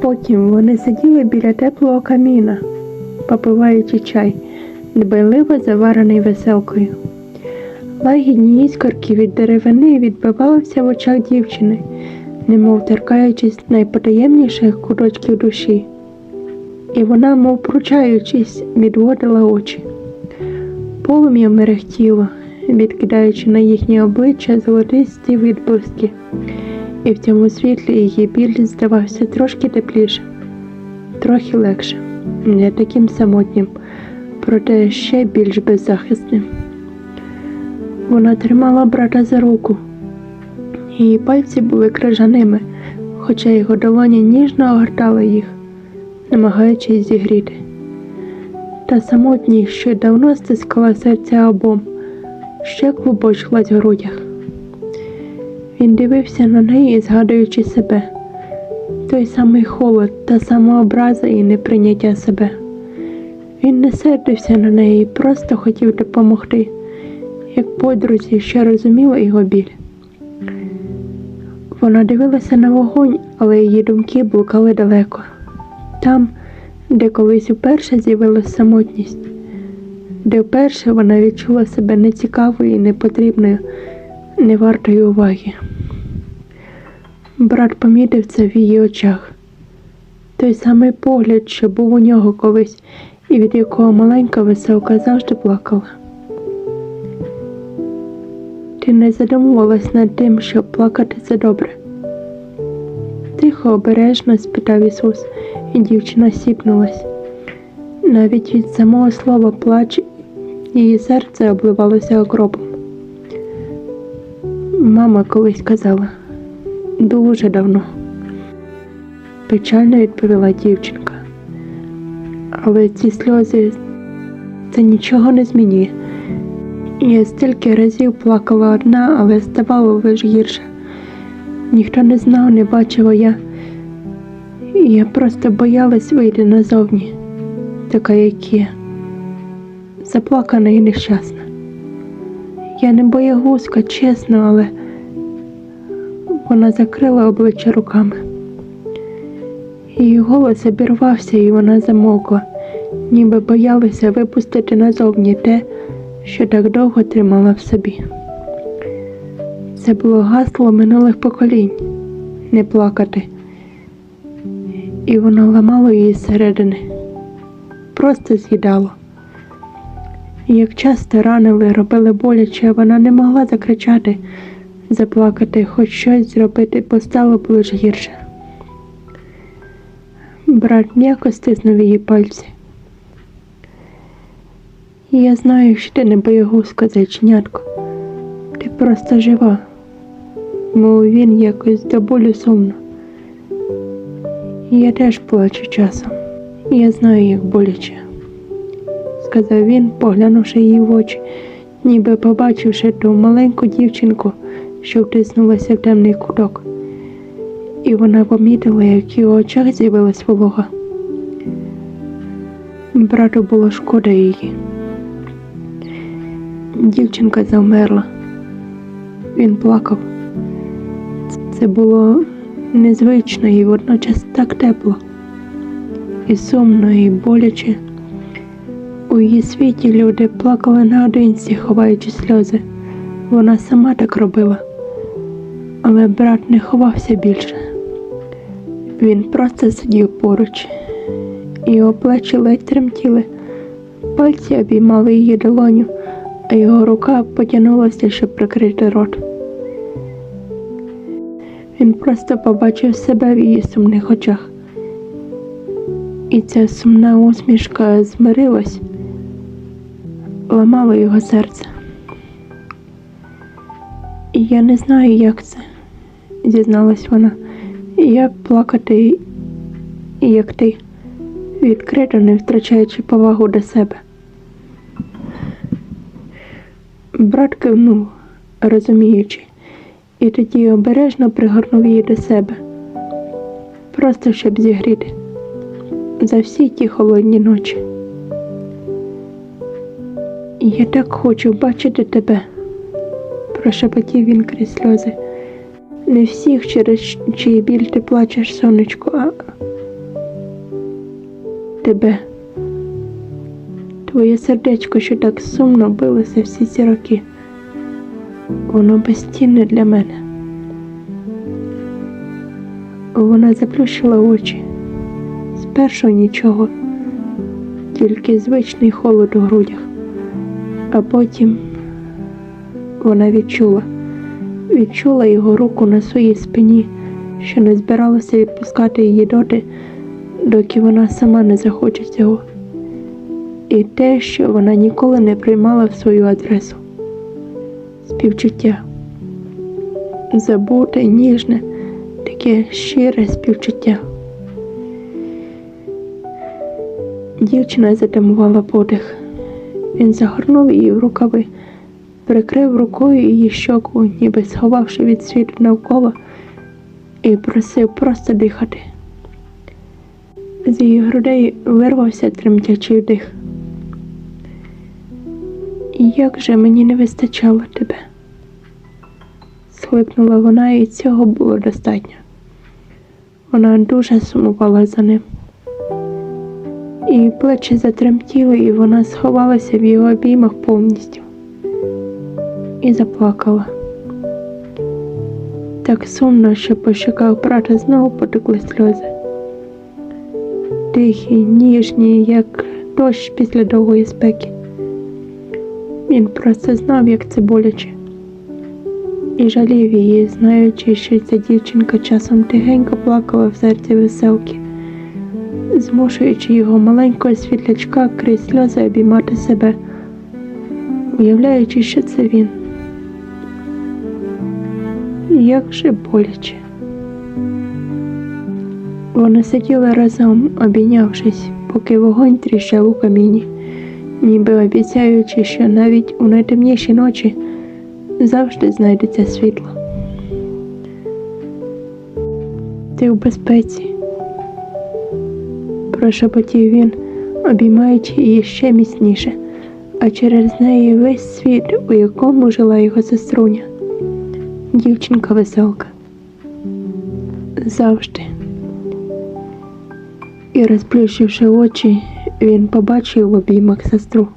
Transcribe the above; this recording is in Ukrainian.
Потім вони сиділи біля теплого каміна, попиваючи чай, дбайливо заварений веселкою. Лагідні іскорки від деревини відбивалися в очах дівчини, немов торкаючись найпотаємніших куточків душі. І вона, мов пручаючись, відводила очі. Полум'я мерехтіло, відкидаючи на їхні обличчя золотисті відблиски, і в цьому світлі її біль здавався трошки теплішим, трохи легше, не таким самотнім, проте ще більш беззахисним. Вона тримала брата за руку. Її пальці були крижаними, хоча його долоні ніжно огортали їх, намагаючись зігріти. Та самотність, що давно стискала серця обом, ще клубочилась в грудях. Він дивився на неї, згадуючи себе, той самий холод, та сама образа і неприйняття себе. Він не сердився на неї, просто хотів допомогти, як подрузі, що розуміла його біль. Вона дивилася на вогонь, але її думки блукали далеко. Там, де колись уперше з'явилася самотність, де вперше вона відчула себе нецікавою і непотрібною, невартою уваги. Брат помітив це в її очах. Той самий погляд, що був у нього колись, і від якого маленька веселка завжди плакала. Ти не задумувалась над тим, що плакати це добре. Тихо, обережно спитав Ісус, і дівчина сіпнулась. Навіть від самого слова плач її серце обливалося окропом. Мама колись казала дуже давно, печально відповіла дівчинка. Але ці сльози це нічого не змінює. Я стільки разів плакала одна, але ставало лише гірше. Ніхто не знав, не бачив а я. Я просто боялась вийти назовні, така як є, заплакана і нещасна. Я не боягузка, чесно, але вона закрила обличчя руками. Її голос обірвався, і вона замовкла, ніби боялася випустити назовні те, що так довго тримала в собі. Це було гасло минулих поколінь не плакати, і воно ламало її зсередини, просто з'їдало. Як часто ранили, робили боляче, вона не могла закричати, заплакати, хоч щось зробити, бо стало б лише гірше. Брат м'яко стиснув її пальці. Я знаю, що ти не боягузка, зайченятко. Ти просто жива. Мов він якось до болю сумно. Я теж плачу часом. Я знаю, як боляче, сказав він, поглянувши її в очі, ніби побачивши ту маленьку дівчинку, що втиснулася в темний куток. І вона помітила, як його очах з'явилась волога. Брату було шкода її. Дівчинка завмерла. Він плакав. Це було незвично і водночас так тепло, і сумно, і боляче. У її світі люди плакали наодинці, ховаючи сльози. Вона сама так робила. Але брат не ховався більше. Він просто сидів поруч, його плечі ледь тремтіли, пальці обіймали її долоню а його рука потягнулася, щоб прикрити рот. Він просто побачив себе в її сумних очах. І ця сумна усмішка змирилась, ламала його серце. Я не знаю, як це, зізналась вона, як плакати, як ти, відкрито не втрачаючи повагу до себе. Брат кивнув, розуміючи, і тоді обережно пригорнув її до себе, просто щоб зігріти за всі ті холодні ночі. Я так хочу бачити тебе, прошепотів він крізь сльози. Не всіх, через чиї біль ти плачеш, сонечко, а, тебе. Твоє сердечко, що так сумно билося всі ці роки. Воно безцінне для мене. Вона заплющила очі. Спершу нічого, тільки звичний холод у грудях. А потім вона відчула, відчула його руку на своїй спині, що не збиралася відпускати її доти, доки вона сама не захоче цього. І те, що вона ніколи не приймала в свою адресу. Співчуття. Забуте, ніжне, таке щире співчуття. Дівчина затамувала подих. Він загорнув її в рукави, прикрив рукою її щоку, ніби сховавши від світу навколо, і просив просто дихати. З її грудей вирвався тремтячий дих. Як же мені не вистачало тебе? схлипнула вона, і цього було достатньо. Вона дуже сумувала за ним. Її плечі затремтіли, і вона сховалася в його обіймах повністю і заплакала. Так сумно, що по щоках брата знову потекли сльози. Тихі, ніжні, як дощ після довгої спеки. Він просто знав, як це боляче, і жалів її, знаючи, що ця дівчинка часом тихенько плакала в серці веселки, змушуючи його маленького світлячка крізь сльози обіймати себе, уявляючи, що це він. Як же боляче. Вони сиділи разом, обійнявшись, поки вогонь тріщав у каміні ніби обіцяючи, що навіть у найтемніші ночі завжди знайдеться світло. Ти в безпеці, прошепотів він, обіймаючи її ще міцніше, а через неї весь світ, у якому жила його сеструня, дівчинка веселка. Завжди. І розплющивши очі, він побачив в обіймах сестру.